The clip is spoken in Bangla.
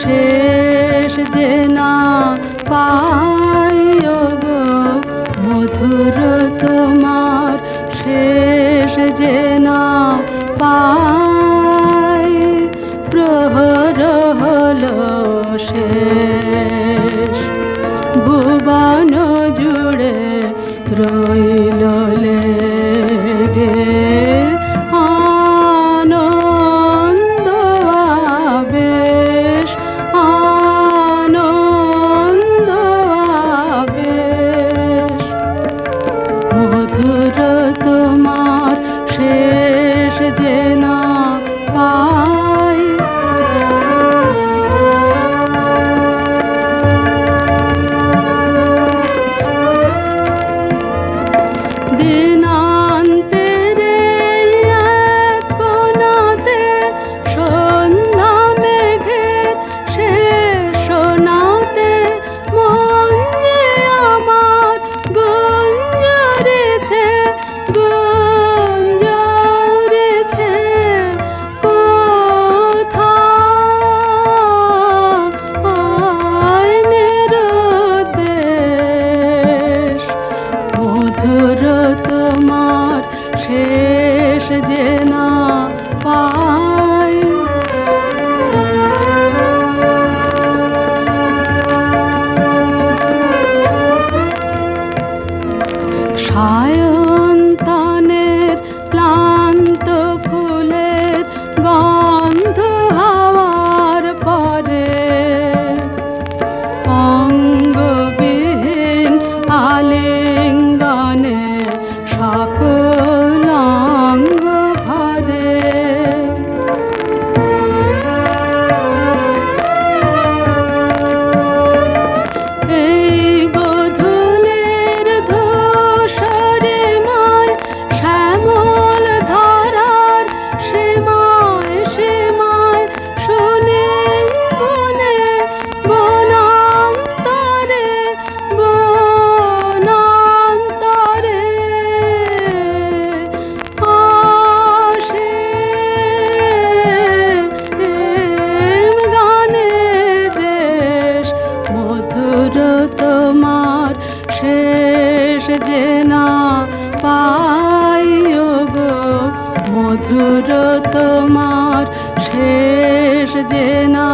শেষ যে না পাই গো মধুর তোমার শেষ যে না পায় প্রহর হল শেষ। ভুবন জুড়ে রইল লেগে। যে না পাই গো মধুর তোমার শেষ যে না